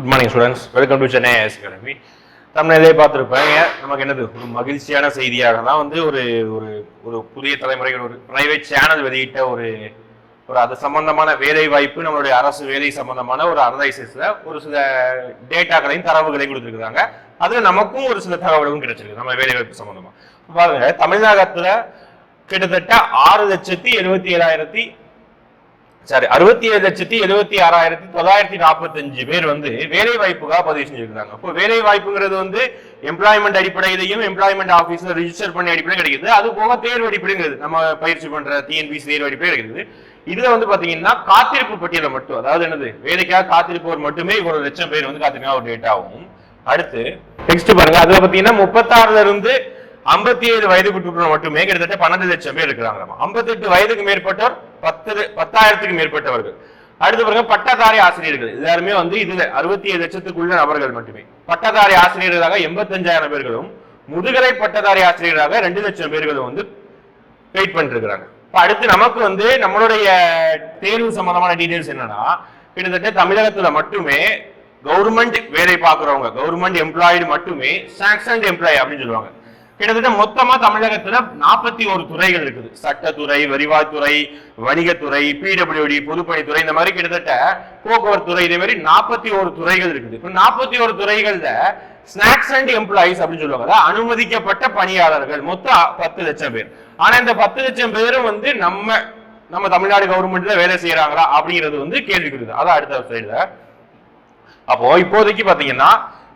Good morning students welcome to Chennai IAS academy தமிழிலே பார்த்துருப்பேங்க நமக்கு என்னது? ஒரு மகிழ்ச்சியான செய்தியாக தான் வந்து ஒரு ஒரு ஒரு புதிய தலைமுறைகள் ஒரு பிரைவேட் சேனல் வெளியிட்ட ஒரு ஒரு அது சம்பந்தமான வேலை வாய்ப்பு நம்மளுடைய அரசு வேலை சம்பந்தமான ஒரு அனலைசிஸில் ஒரு சில டேட்டாக்களையும் தரவுகளையும் கொடுத்துருக்குறாங்க. அதில் நமக்கும் ஒரு சில தகவல்களும் கிடைச்சிருக்கு நம்ம வேலை வாய்ப்பு சம்பந்தமாக பாருங்க தமிழகத்தில் கிட்டத்தட்ட ஆறு லட்சத்தி எழுபத்தி ஏழாயிரத்தி சாரி அறுபத்தி ஏழு லட்சத்தி எழுபத்தி ஆறாயிரத்தி தொள்ளாயிரத்தி நாற்பத்தஞ்சு பேர் வந்து வேலை வாய்ப்புக்காக பதிவு செஞ்சிருக்காங்க. இப்போ வேலை வாய்ப்புங்கிறது வந்து எம்ப்ளாய்மெண்ட் அடிப்படையிலையும் எம்ப்ளாய்மெண்ட் ஆஃபீஸில் ரிஜிஸ்டர் பண்ணி அடிப்படையில் கிடைக்குது. அது போக தேர்வு அடிப்படைங்கிறது நம்ம பயிற்சி பண்ற டிஎன்பிசி தேர்வு அடிப்படையில் கிடைக்குது இதுல வந்து பாத்தீங்கன்னா காத்திருப்பு பட்டியலை மட்டும் அதாவது என்னது வேலைக்காக காத்திருப்பவர் மட்டுமே ஒரு லட்சம் பேர் வந்து காத்திருக்கா ஒரு டேட்டாவும் அடுத்து நெக்ஸ்ட் பாருங்க அதுல பாத்தீங்கன்னா முப்பத்தாறுல இருந்து ஐம்பத்தி ஏழு வயதுக்கு மட்டுமே கிட்டத்தட்ட பன்னெண்டு லட்சம் பேர் இருக்கிறாங்க. ஐம்பத்தெட்டு வயதுக்கு மேற்பட்டோர் பத்து பத்தாயிரத்துக்கு மேற்பட்டவர்கள். அடுத்து பாருங்க பட்டதாரி ஆசிரியர்கள். எல்லாருமே வந்து இது அறுபத்தி ஏழு லட்சத்துக்குள்ள நபர்கள் மட்டுமே. பட்டதாரி ஆசிரியர்களாக எண்பத்தஞ்சாயிரம் பேர்களும் முதுகலை பட்டதாரி ஆசிரியராக ரெண்டு லட்சம் பேர்களும் வந்து வெயிட் பண்ணிட்டு இருக்காங்க இப்ப அடுத்து நமக்கு வந்து நம்மளுடைய தேர்வு சம்பந்தமான டீடைல்ஸ் என்னன்னா கிட்டத்தட்ட தமிழகத்துல மட்டுமே கவர்மெண்ட் வேலை பார்க்குறவங்க கவர்மெண்ட் எம்ப்ளாய்டு மட்டுமே சாங்ஷன்ட் எம்ப்ளாய் அப்படின்னு சொல்லுவாங்க. கிட்டத்தட்ட மொத்தமா தமிழகத்துல நாற்பத்தி ஒரு துறைகள் இருக்குது. சட்டத்துறை வரிவாய்த்துறை வணிகத்துறை பிடபிள்யூடி பொதுப்பணித்துறை இந்த மாதிரி கிட்டத்தட்ட போக்குவரத்து துறை இதே மாதிரி நாற்பத்தி ஒரு துறைகள் இருக்குது. இப்ப நாற்பத்தி ஒரு துறைகள்ல ஸ்நாக்ஸ் அண்ட் எம்ப்ளாயிஸ் அப்படின்னு சொல்லுவாங்க. அனுமதிக்கப்பட்ட பணியாளர்கள். மொத்தம் பத்து லட்சம் பேர். ஆனா இந்த பத்து லட்சம் பேரும் வந்து நம்ம நம்ம தமிழ்நாடு கவர்மெண்ட்ல வேலை செய்யறாங்களா அப்படிங்கிறது வந்து கேள்விக்குது அதான் அடுத்த சைடுல அப்போ இப்போதைக்கு பாத்தீங்கன்னா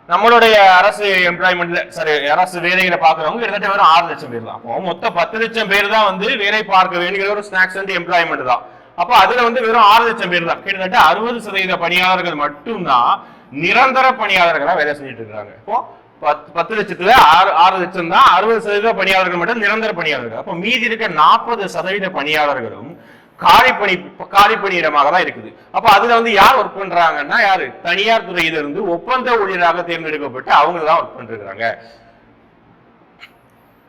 நம்மளுடைய அரசு எம்ப்ளாய்மெண்ட்ல சரி அரசு வேலைகளை பாக்குறவங்க கிட்டத்தட்ட வெறும் ஆறு லட்சம் பேர் தான். அப்போ மொத்தம் பத்து லட்சம் பேர் தான் வந்து வேலை பார்க்க வேண்டிய ஒரு ஸ்நாக்ஸ் அண்ட் எம்ப்ளாய்மெண்ட் தான். அப்போ அதுல வந்து வெறும் ஆறு லட்சம் பேர் தான். கிட்டத்தட்ட அறுபது சதவீத பணியாளர்கள் மட்டும்தான் நிரந்தர பணியாளர்களா வேலை செஞ்சுட்டு இருக்காங்க. இப்போ பத்து பத்து லட்சத்துல ஆறு ஆறு லட்சம் தான் அறுபது சதவீத பணியாளர்கள் மட்டும் நிரந்தர பணியாளர்கள். அப்போ மீதி இருக்க நாற்பது சதவீத பணியாளர்களும் காலிப்பணி பணி காலி தான் இருக்குது. அப்ப அதுல வந்து யார் ஒர்க் பண்றாங்கன்னா யாரு? தனியார் துறையில இருந்து ஒப்பந்த ஊழியராக தேர்ந்தெடுக்கப்பட்டு அவங்க தான் ஒர்க் பண்றாங்க.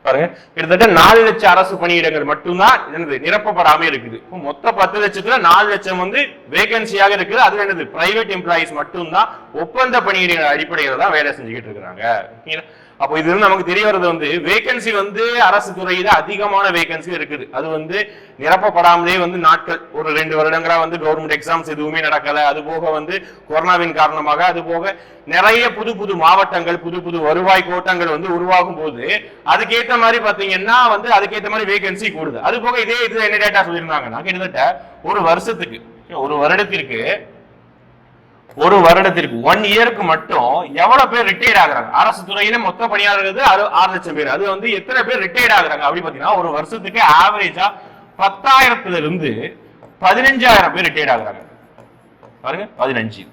பாருங்க கிட்டத்தட்ட நாலு லட்சம் அரசு பணியிடங்கள் மட்டும்தான் என்னது நிரப்பப்படாம இருக்குது. மொத்த பத்து லட்சத்துல நாலு லட்சம் வந்து வேகன்சியாக இருக்குது. அதுல என்னது பிரைவேட் எம்ப்ளாயிஸ் மட்டும்தான் ஒப்பந்த பணியிடங்கள் அடிப்படையில தான் வேலை செஞ்சுக்கிட்டு இருக்கிறாங்க. அப்போ இது வந்து நமக்கு தெரிய வர்றது வந்து வேகன்சி வந்து அரசு துறையில அதிகமான வேகன்சி இருக்குது. அது வந்து நிரப்பப்படாமலே வந்து நாட்கள் ஒரு ரெண்டு வருடங்களா வந்து கவர்மெண்ட் எக்ஸாம்ஸ் எதுவுமே நடக்கல. அது போக வந்து கொரோனாவின் காரணமாக அது போக நிறைய புது புது மாவட்டங்கள் புது புது வருவாய் கோட்டங்கள் வந்து உருவாகும் போது அதுக்கேத்த மாதிரி பாத்தீங்கன்னா வந்து அதுக்கேத்த மாதிரி வேகன்சி கூடுது. அது போக இதே இது என்ன டேட்டா சொல்லியிருந்தாங்கன்னா கிட்டத்தட்ட ஒரு வருஷத்துக்கு ஒரு வருடத்திற்கு ஒரு வருடத்திற்கு ஒன் இயருக்கு மட்டும் எவ்வளவு பேர் ரிட்டையர்ட் ஆகுறாங்க? அரசு துறையில மொத்த பணியாளர்கள் ஆறு ஆறு லட்சம் பேர். அது வந்து எத்தனை பேர் ரிட்டையர்ட் ஆகுறாங்க? அப்படி பாத்தீங்கன்னா ஒரு வருஷத்துக்கு ஆவரேஜா பத்தாயிரத்துல இருந்து பதினஞ்சாயிரம் பேர் ரிட்டையர்ட் ஆகுறாங்க. பாருங்க பதினஞ்சு.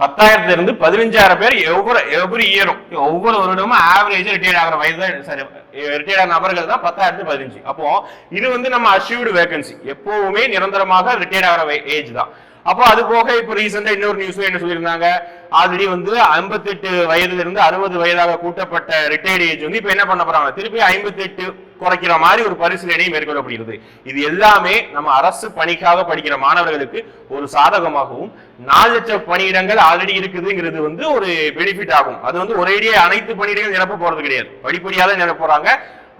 பத்தாயிரத்துல இருந்து பதினஞ்சாயிரம் பேர் ஒவ்வொரு எவ்ரி இயரும் ஒவ்வொரு வருடமும் ஆவரேஜ் ரிட்டையர்ட் ஆகிற வயது தான் சரி ரிட்டையர்ட் ஆன நபர்கள் தான் பத்தாயிரத்து பதினஞ்சு. அப்போ இது வந்து நம்ம அச்சீவ்டு வேகன்சி எப்பவுமே நிரந்தரமாக ரிட்டையர்ட் ஆகிற ஏஜ் தான். அப்போ அது போக இப்போ ரீசெண்டா இன்னொரு நியூஸ் என்ன சொல்லியிருந்தாங்க? ஆல்ரெடி வந்து ஐம்பத்தெட்டு வயதுல இருந்து அறுபது வயதாக கூட்டப்பட்ட ரிட்டையர்ட் ஏஜ் வந்து இப்போ என்ன பண்ண போறாங்க? திருப்பி ஐம்பத்தெட்டு குறைக்கிற மாதிரி ஒரு பரிசீலனை மேற்கொள்ளப்படுகிறது. இது எல்லாமே நம்ம அரசு பணிக்காக படிக்கிற மாணவர்களுக்கு ஒரு சாதகமாகவும் நாலு லட்சம் பணியிடங்கள் ஆல்ரெடி இருக்குதுங்கிறது வந்து ஒரு பெனிஃபிட் ஆகும். அது வந்து ஒரேடியே அனைத்து பணியிடங்கள் நிரப்ப போறது கிடையாது. படிப்படியாக நிரப்ப போறாங்க.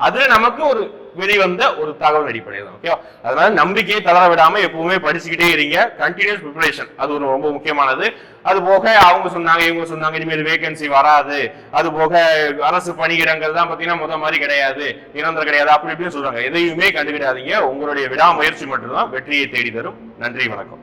அதுல நமக்கு ஒரு வெளிவந்த ஒரு தகவல் அடிப்படையில் தான் ஓகேவா அதனால நம்பிக்கையை தளர விடாம எப்பவுமே படிச்சுக்கிட்டே இருங்க. கண்டினியூஸ் ப்ரிப்பரேஷன் அது ஒரு ரொம்ப முக்கியமானது. அது போக அவங்க சொன்னாங்க இவங்க சொன்னாங்க இனிமேல் வேகன்சி வராது. அது போக அரசு பணியிடங்கள் தான் பாத்தீங்கன்னா முத மாதிரி கிடையாது. நிரந்தரம் கிடையாது. அப்படி இப்படின்னு சொல்றாங்க. எதையுமே கண்டுக்கிடாதீங்க. உங்களுடைய விடாமுயற்சி மட்டும்தான் வெற்றியை தேடி தரும். நன்றி வணக்கம்.